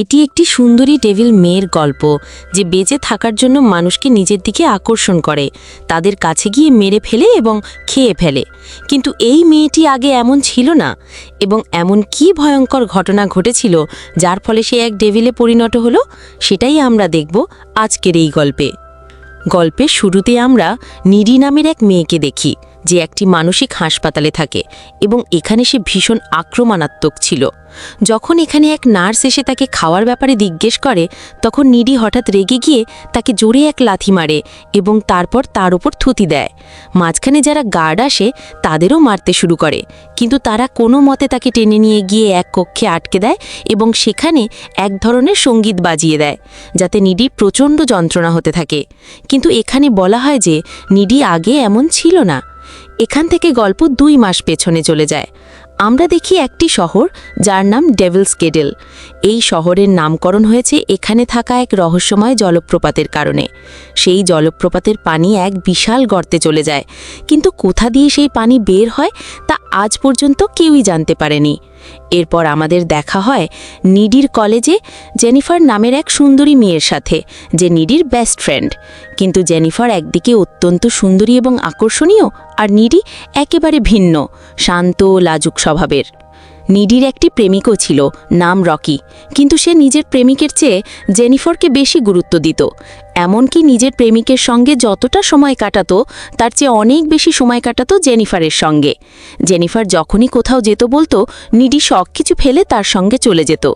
এটি একটি সুন্দরী ডেভিল মেয়ের গল্প, যে বেঁচে থাকার জন্য মানুষকে নিজের দিকে আকর্ষণ করে, তাদের কাছে গিয়ে মেরে ফেলে এবং খেয়ে ফেলে। কিন্তু এই মেয়েটি আগে এমন ছিল না, এবং এমন কি ভয়ঙ্কর ঘটনা ঘটেছিল, যার ফলে সে এক ডেভিলে পরিণত হলো, সেটাই আমরা দেখব আজকের এই গল্পে। গল্পের শুরুতে আমরা নিরি নামের এক মেয়েকে দেখি। যে একটি মানসিক হাসপাতালে থাকে এবং এখানে সে ভীষণ আক্রমণাত্মক ছিল। যখন এখানে এক নার্স এসে তাকে খাওয়ার ব্যাপারে জিজ্ঞেস করে, তখন নিডি হঠাৎ রেগে গিয়ে তাকে জোরে এক লাথি মারে এবং তারপর তার ওপর থুতি দেয়। মাঝখানে যারা গার্ড আসে, তাদেরও মারতে শুরু করে। কিন্তু তারা কোনো মতে তাকে টেনে নিয়ে গিয়ে এক কক্ষে আটকে দেয় এবং সেখানে এক ধরনের সংগীত বাজিয়ে দেয়, যাতে নিডি প্রচণ্ড যন্ত্রণা হতে থাকে। কিন্তু এখানে বলা হয় যে, নিডি আগে এমন ছিল না। এখান থেকে গল্প দুই মাস পেছনে চলে যায়। আমরা দেখি একটি শহর যার নাম ডেভিলস কেডেল এই শহরের নামকরণ হয়েছে এখানে থাকা এক রহস্যময় জলপ্রপাতের কারণে। সেই জলপ্রপাতের পানি এক বিশাল গর্তে চলে যায়। কিন্তু কোথা দিয়ে সেই পানি বের হয় তা আজ পর্যন্ত কেউই জানতে পারেনি। এরপর আমাদের দেখা হয় নিডির কলেজে জেনিফার নামের এক সুন্দরী মেয়ের সাথে, যে নিডির বেস্ট ফ্রেন্ড কিন্তু জেনিফার একদিকে অত্যন্ত সুন্দরী এবং আকর্ষণীয়, আর নিডি একেবারে ভিন্ন, শান্ত লাজুক স্বভাবের। নিডির একটি প্রেমিকও ছিল, নাম রকি, কিন্তু সে নিজের প্রেমিকের চেয়ে জেনিফারকে বেশি গুরুত্ব দিত। এমনকি নিজের প্রেমিকের সঙ্গে যতটা সময় কাটাতো, তার চেয়ে অনেক বেশি সময় কাটাতো জেনিফারের সঙ্গে। জেনিফার যখনই কোথাও যেত বলতো, নিডি সব কিছু ফেলে তার সঙ্গে চলে যেত।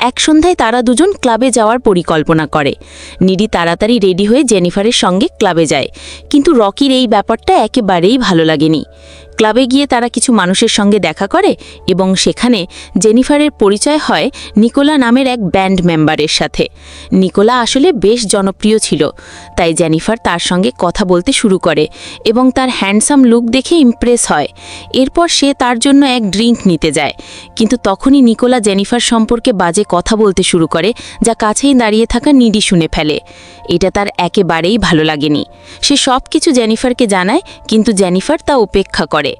এক সন্ধ্যায় তারা দুজন ক্লাবে যাওয়ার পরিকল্পনা করে। নিডি তাড়াতাড়ি রেডি হয়ে জেনিফারের সঙ্গে ক্লাবে যায়। কিন্তু রকির এই ব্যাপারটা একেবারেই ভালো লাগেনি। ক্লাবে গিয়ে তারা কিছু মানুষের সঙ্গে দেখা করে এবং সেখানে জেনিফারের পরিচয় হয় নিকোলা নামের এক ব্যান্ড মেম্বারের সাথে। নিকোলা আসলে বেশ জনপ্রিয় ছিল। তাই জেনিফার তার সঙ্গে কথা বলতে শুরু করে এবং তার হ্যান্ডসাম লুক দেখে ইমপ্রেস হয়। এরপর সে তার জন্য এক ড্রিঙ্ক নিতে যায়। কিন্তু তখনই নিকোলা জেনিফার সম্পর্কে বাজে কথা বলতে শুরু করে, যা কাছেই দাঁড়িয়ে থাকা নিডি শুনে ফেলে। এটা তার একেবারেই ভালো লাগেনি। সে সব কিছু জেনিফারকে জানায়, কিন্তু জেনিফার তা উপেক্ষা করে।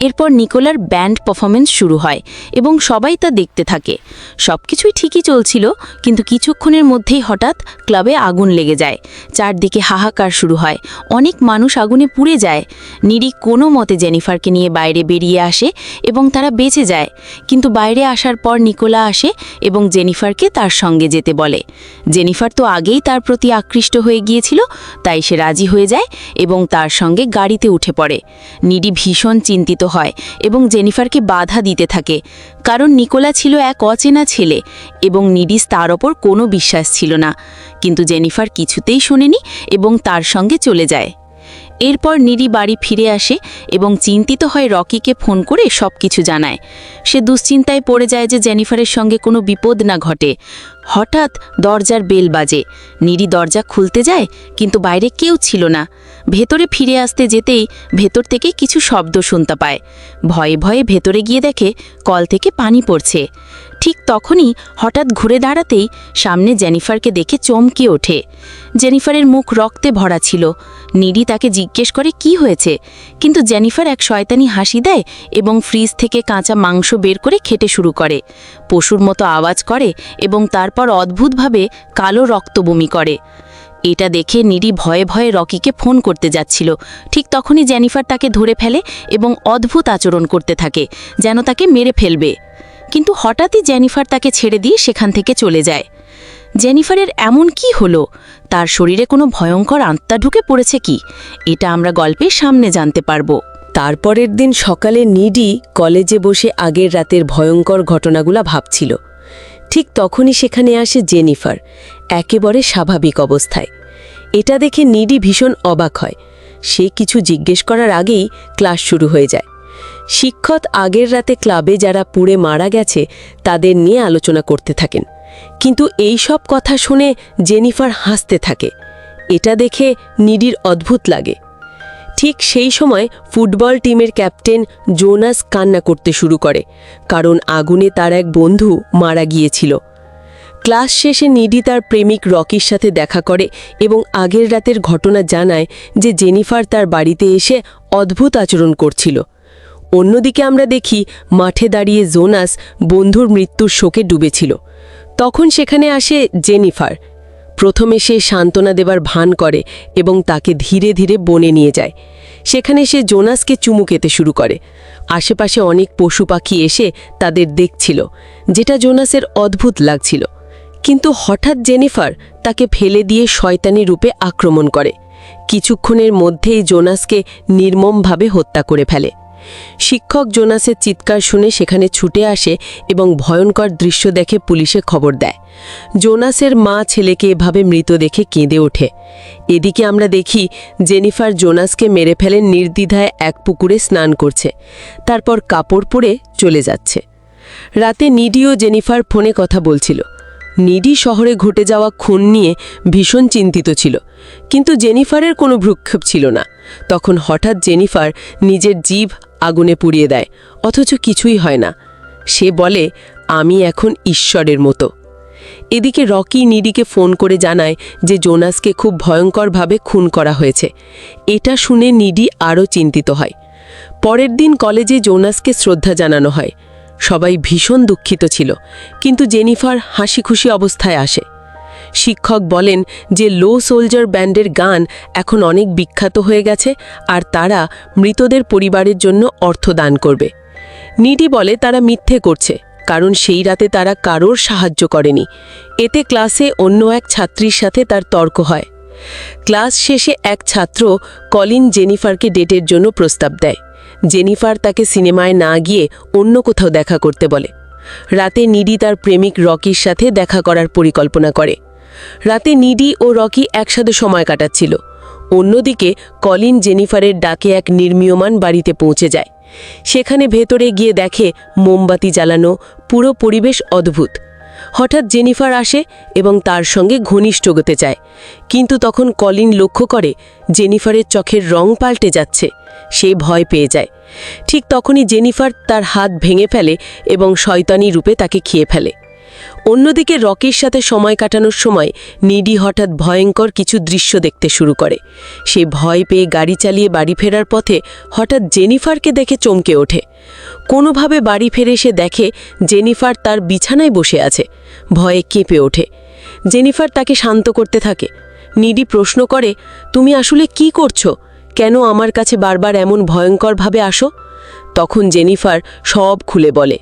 এরপর নিকোলার ব্যান্ড পারফরমেন্স শুরু হয় এবং সবাই তা দেখতে থাকে। সব কিছুই ঠিকই চলছিল, কিন্তু কিছুক্ষণের মধ্যেই হঠাৎ ক্লাবে আগুন লেগে যায়। চারদিকে হাহাকার শুরু হয়। অনেক মানুষ আগুনে পুড়ে যায়। নিরি কোনো মতে জেনিফারকে নিয়ে বাইরে বেরিয়ে আসে এবং তারা বেঁচে যায়। কিন্তু বাইরে আসার পর নিকোলা আসে এবং জেনিফারকে তার সঙ্গে যেতে বলে। জেনিফার তো আগেই তার প্রতি আকৃষ্ট হয়ে গিয়েছিল, তাই সে রাজি হয়ে যায় এবং তার সঙ্গে গাড়িতে উঠে পড়ে। নিডি ভীষণ চিন্তিত হয় এবং জেনিফারকে বাধা দিতে থাকে। কারণ নিকোলা ছিল এক অচেনা ছেলে এবং নিডিস তার ওপর কোনো বিশ্বাস ছিল না। কিন্তু জেনিফার কিছুতেই শোনেনি এবং তার সঙ্গে চলে যায়। এরপর নিরি বাড়ি ফিরে আসে এবং চিন্তিত হয় রকিকে ফোন করে সব কিছু জানায়। সে দুশ্চিন্তায় পড়ে যায় যে জেনিফারের সঙ্গে কোনো বিপদ না ঘটে। হঠাৎ দরজার বেল বাজে। নিরি দরজা খুলতে যায়, কিন্তু বাইরে কেউ ছিল না। ভেতরে ফিরে আসতে যেতেই ভেতর থেকে কিছু শব্দ শুনতে পায়। ভয়ে ভয়ে ভেতরে গিয়ে দেখে কল থেকে পানি পড়ছে। ঠিক তখনই হঠাৎ ঘুরে দাঁড়াতেই সামনে জেনিফারকে দেখে চমকে ওঠে। জেনিফারের মুখ রক্তে ভরা ছিল। নিডি তাকে জিজ্ঞেস করে, কি হয়েছে? কিন্তু জেনিফার এক শয়তানি হাসি দেয় এবং ফ্রিজ থেকে কাঁচা মাংস বের করে খেতে শুরু করে। পশুর মতো আওয়াজ করে এবং তারপর অদ্ভুতভাবে কালো রক্ত বমি করে। এটা দেখে নিডি ভয়ে ভয়ে রকিকে ফোন করতে যাচ্ছিল। ঠিক তখনই জেনিফার তাকে ধরে ফেলে এবং অদ্ভুত আচরণ করতে থাকে, যেন তাকে মেরে ফেলবে। কিন্তু হঠাৎই জেনিফার তাকে ছেড়ে দিয়ে সেখান থেকে চলে যায়। জেনিফারের এমন কি হলো? তার শরীরে কোনো ভয়ঙ্কর আত্মা ঢুকে পড়েছে কি? এটা আমরা গল্পের সামনে জানতে পারব। তারপরের দিন সকালে নিডি কলেজে বসে আগের রাতের ভয়ঙ্কর ঘটনাগুলো ভাবছিল। ঠিক তখনই সেখানে আসে জেনিফার, একেবারে স্বাভাবিক অবস্থায়। এটা দেখে নিডি ভীষণ অবাক হয়। সে কিছু জিজ্ঞেস করার আগেই ক্লাস শুরু হয়ে যায়। শিক্ষক আগের রাতে ক্লাবে যারা পুড়ে মারা গেছে, তাদের নিয়ে আলোচনা করতে থাকেন। কিন্তু এই সব কথা শুনে জেনিফার হাসতে থাকে। এটা দেখে নিডির অদ্ভুত লাগে। ঠিক সেই সময় ফুটবল টিমের ক্যাপ্টেন জোনাস কান্না করতে শুরু করে, কারণ আগুনে তার এক বন্ধু মারা গিয়েছিল। ক্লাস শেষে নিডি তার প্রেমিক রকির সাথে দেখা করে এবং আগের রাতের ঘটনা জানায় যে জেনিফার তার বাড়িতে এসে অদ্ভুত আচরণ করছিল। অন্যদিকে আমরা দেখি মাঠে দাঁড়িয়ে জোনাস বন্ধুর মৃত্যুর শোকে ডুবেছিল। তখন সেখানে আসে জেনিফার। প্রথমে সে সান্ত্বনা দেবার ভান করে এবং তাকে ধীরে ধীরে বনে নিয়ে যায়। সেখানে সে জোনাসকে চুমু খেতে শুরু করে। আশেপাশে অনেক পশু পাখি এসে তাদের দেখছিল, যেটা জোনাসের অদ্ভুত লাগছিল। কিন্তু হঠাৎ জেনিফার তাকে ফেলে দিয়ে শয়তানি রূপে আক্রমণ করে। কিছুক্ষণের মধ্যেই জোনাসকে নির্মমভাবে হত্যা করে ফেলে। শিক্ষক জোনাসের চিৎকার শুনে সেখানে ছুটে আসে এবং ভয়ঙ্কর দৃশ্য দেখে পুলিশে খবর দেয়। জোনাসের মা ছেলেকে এভাবে মৃত দেখে কেঁদে ওঠে। এদিকে আমরা দেখি জেনিফার জোনাসকে মেরে ফেলে নির্দ্বিধায় এক পুকুরে স্নান করছে। তারপর কাপড় পরে চলে যাচ্ছে। রাতে নিডি ও জেনিফার ফোনে কথা বলছিল। নিডি শহরে ঘটে যাওয়া খুন নিয়ে ভীষণ চিন্তিত ছিল। কিন্তু জেনিফারের কোনো ভ্রুক্ষেপ ছিল না। তখন হঠাৎ জেনিফার নিজের জীব আগুনে পুড়িয়ে দেয়, অথচ কিছুই হয় না। সে বলে, আমি এখন ঈশ্বরের মতো। এদিকে রকি নিডিকে ফোন করে জানায় যে জোনাসকে খুব ভয়ঙ্করভাবে খুন করা হয়েছে। এটা শুনে নিডি আরও চিন্তিত হয়। পরের দিন কলেজে জোনাসকে শ্রদ্ধা জানানো হয়। সবাই ভীষণ দুঃখিত ছিল, কিন্তু জেনিফার হাসি খুশি অবস্থায় আসে। শিক্ষক বলেন যে লো সোলজার ব্যান্ডের গান এখন অনেক বিখ্যাত হয়ে গেছে আর তারা মৃতদের পরিবারের জন্য অর্থ দান করবে। নিডি বলে তারা মিথ্যে করছে, কারণ সেই রাতে তারা কারোর সাহায্য করেনি। এতে ক্লাসে অন্য এক ছাত্রীর সাথে তার তর্ক হয়। ক্লাস শেষে এক ছাত্র কলিন জেনিফারকে ডেটের জন্য প্রস্তাব দেয়। জেনিফার তাকে সিনেমায় না গিয়ে অন্য কোথাও দেখা করতে বলে। রাতে নিডি তার প্রেমিক রকির সাথে দেখা করার পরিকল্পনা করে। রাতে নিডি ও রকি একসাথে সময় কাটাচ্ছিল। অন্যদিকে কলিন জেনিফারের ডাকে এক নির্মীয়মান বাড়িতে পৌঁছে যায়। সেখানে ভেতরে গিয়ে দেখে মোমবাতি জ্বালানো পুরো পরিবেশ অদ্ভুত। হঠাৎ জেনিফার আসে এবং তার সঙ্গে ঘনিষ্ঠ হতে চায়। কিন্তু তখন কলিন লক্ষ্য করে জেনিফারের চোখের রং পাল্টে যাচ্ছে। সে ভয় পেয়ে যায়। ঠিক তখনই জেনিফার তার হাত ভেঙে ফেলে এবং শয়তানি রূপে তাকে খেয়ে ফেলে। অন্যদিকে রকির সাথে সময় কাটানোর সময় নিডি হঠাৎ ভয়ঙ্কর কিছু দৃশ্য দেখতে শুরু করে। সে ভয় পেয়ে গাড়ি চালিয়ে বাড়ি ফেরার পথে হঠাৎ জেনিফারকে দেখে চমকে ওঠে। কোনোভাবে বাড়ি ফেরে সে দেখে জেনিফার তার বিছানায় বসে আছে। ভয়ে কেঁপে ওঠে। জেনিফার তাকে শান্ত করতে থাকে। নিডি প্রশ্ন করে, তুমি আসলে কি করছ? কেন আমার কাছে বারবার এমন ভয়ঙ্করভাবে আসো? তখন জেনিফার সব খুলে বলে।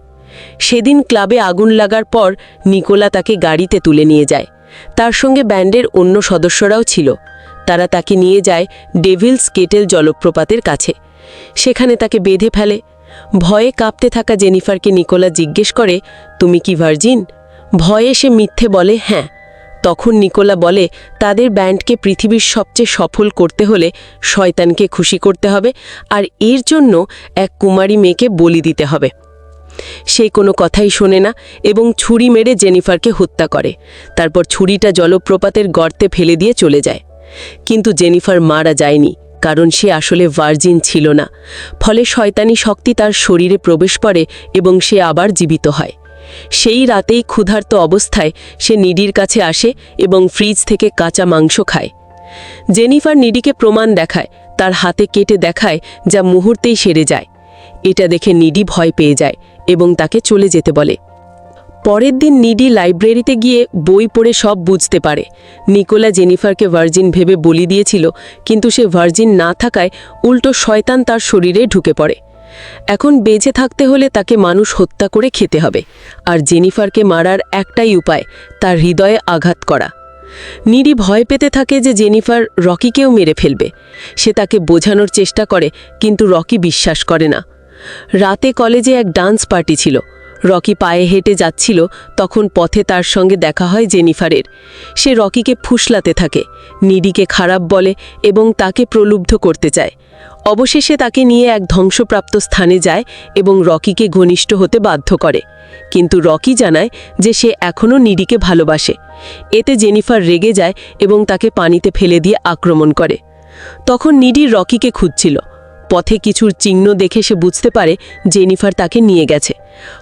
সেদিন ক্লাবে আগুন লাগার পর নিকোলা তাকে গাড়িতে তুলে নিয়ে যায়। তার সঙ্গে ব্যান্ডের অন্য সদস্যরাও ছিল। তারা তাকে নিয়ে যায় ডেভিলস কেটেল জলপ্রপাতের কাছে। সেখানে তাকে বেঁধে ফেলে। ভয়ে কাঁপতে থাকা জেনিফারকে নিকোলা জিজ্ঞেস করে, তুমি কি ভার্জিন? ভয়ে সে মিথ্যে বলে হ্যাঁ। তখন নিকোলা বলে, তাদের ব্যান্ডকে পৃথিবীর সবচেয়ে সফল করতে হলে শয়তানকে খুশি করতে হবে, আর এর জন্য এক কুমারী মেয়েকে বলি দিতে হবে। সে কোনো কথাই শোনে না এবং ছুরি মেরে জেনিফারকে হত্যা করে। তারপর ছুরিটা জলপ্রপাতের গর্তে ফেলে দিয়ে চলে যায়। কিন্তু জেনিফার মারা যায়নি, কারণ সে আসলে ভার্জিন ছিল না। ফলে শয়তানি শক্তি তার শরীরে প্রবেশ করে এবং সে আবার জীবিত হয়। সেই রাতেই ক্ষুধার্ত অবস্থায় সে নিডির কাছে আসে এবং ফ্রিজ থেকে কাঁচা মাংস খায়। জেনিফার নিডিকে প্রমাণ দেখায়, তার হাতে কেটে দেখায় যা মুহূর্তেই সেরে যায়। এটা দেখে নিডি ভয় পেয়ে যায় এবং তাকে চলে যেতে বলে। পরের দিন নিডি লাইব্রেরিতে গিয়ে বই পড়ে সব বুঝতে পারে। নিকোলা জেনিফারকে ভার্জিন ভেবে বলি দিয়েছিল, কিন্তু সে ভার্জিন না থাকায় উল্টো শয়তান তার শরীরে ঢুকে পড়ে। এখন বেঁচে থাকতে হলে তাকে মানুষ হত্যা করে খেতে হবে, আর জেনিফারকে মারার একটাই উপায়, তার হৃদয়ে আঘাত করা। নিডি ভয় পেতে থাকে যে জেনিফার রকিকেও মেরে ফেলবে। সে তাকে বোঝানোর চেষ্টা করে, কিন্তু রকি বিশ্বাস করে না। রাতে কলেজে এক ডান্স পার্টি ছিল। রকি পায়ে হেঁটে যাচ্ছিল, তখন পথে তার সঙ্গে দেখা হয় জেনিফারের। সে রকিকে ফুসলাতে থাকে, নিডিকে খারাপ বলে এবং তাকে প্রলুব্ধ করতে চায়। অবশেষে তাকে নিয়ে এক ধ্বংসপ্রাপ্ত স্থানে যায় এবং রকিকে ঘনিষ্ঠ হতে বাধ্য করে। কিন্তু রকি জানায় যে সে এখনও নিডিকে ভালোবাসে। এতে জেনিফার রেগে যায় এবং তাকে পানিতে ফেলে দিয়ে আক্রমণ করে। তখন নিডি রকিকে খুঁজছিল। পথে কিছুর চিহ্ন দেখে সে বুঝতে পারে জেনিফার তাকে নিয়ে গেছে।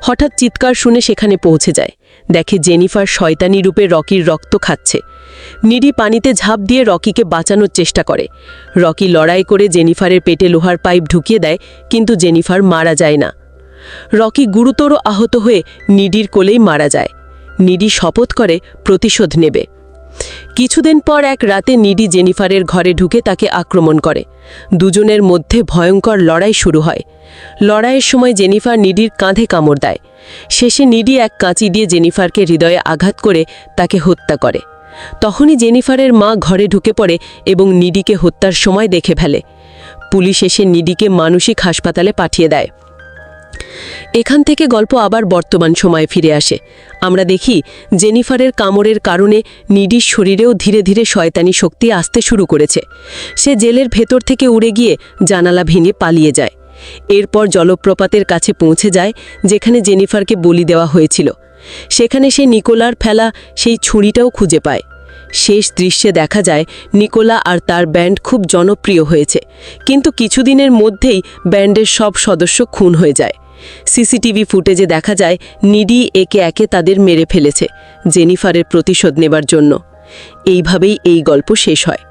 হঠাৎ চিৎকার শুনে সেখানে পৌঁছে যায়। দেখে জেনিফার শয়তানি রূপে রকির রক্ত খাচ্ছে। নিডি পানিতে ঝাঁপ দিয়ে রকিকে বাঁচানোর চেষ্টা করে। রকি লড়াই করে জেনিফারের পেটে লোহার পাইপ ঢুকিয়ে দেয়, কিন্তু জেনিফার মারা যায় না। রকি গুরুতর আহত হয়ে নিডির কোলেই মারা যায়। নিডি শপথ করে প্রতিশোধ নেবে। কিছুদিন পর এক রাতে নিডি জেনিফারের ঘরে ঢুকে তাকে আক্রমণ করে। দুজনের মধ্যে ভয়ঙ্কর লড়াই শুরু হয়। লড়াইয়ের সময় জেনিফার নিডির কাঁধে কামড় দেয়। শেষে নিডি এক কাঁচি দিয়ে জেনিফারকে হৃদয়ে আঘাত করে তাকে হত্যা করে। তখনই জেনিফারের মা ঘরে ঢুকে পড়ে এবং নিডিকে হত্যার সময় দেখে ফেলে। পুলিশ এসে নিডিকে মানসিক হাসপাতালে পাঠিয়ে দেয়। এখান থেকে গল্প আবার বর্তমান সময়ে ফিরে আসে। আমরা দেখি জেনিফারের কামড়ের কারণে নিডির শরীরেও ধীরে ধীরে শয়তানি শক্তি আসতে শুরু করেছে। সে জেলের ভেতর থেকে উড়ে গিয়ে জানালা ভেঙে পালিয়ে যায়। এরপর জলপ্রপাতের কাছে পৌঁছে যায়, যেখানে জেনিফারকে বলি দেওয়া হয়েছিল। সেখানে সে নিকোলার ফেলা সেই ছুরিটাও খুঁজে পায়। শেষ দৃশ্যে দেখা যায়, নিকোলা আর তার ব্যান্ড খুব জনপ্রিয় হয়েছে। কিন্তু কিছুদিনের মধ্যেই ব্যান্ডের সব সদস্য খুন হয়ে যায়। সিসিটিভি ফুটেজে দেখা যায়, নিডি একে একে তাদের মেরে ফেলেছে, জেনিফারের প্রতিশোধ নেবার জন্য। এইভাবেই এই গল্প শেষ হয়।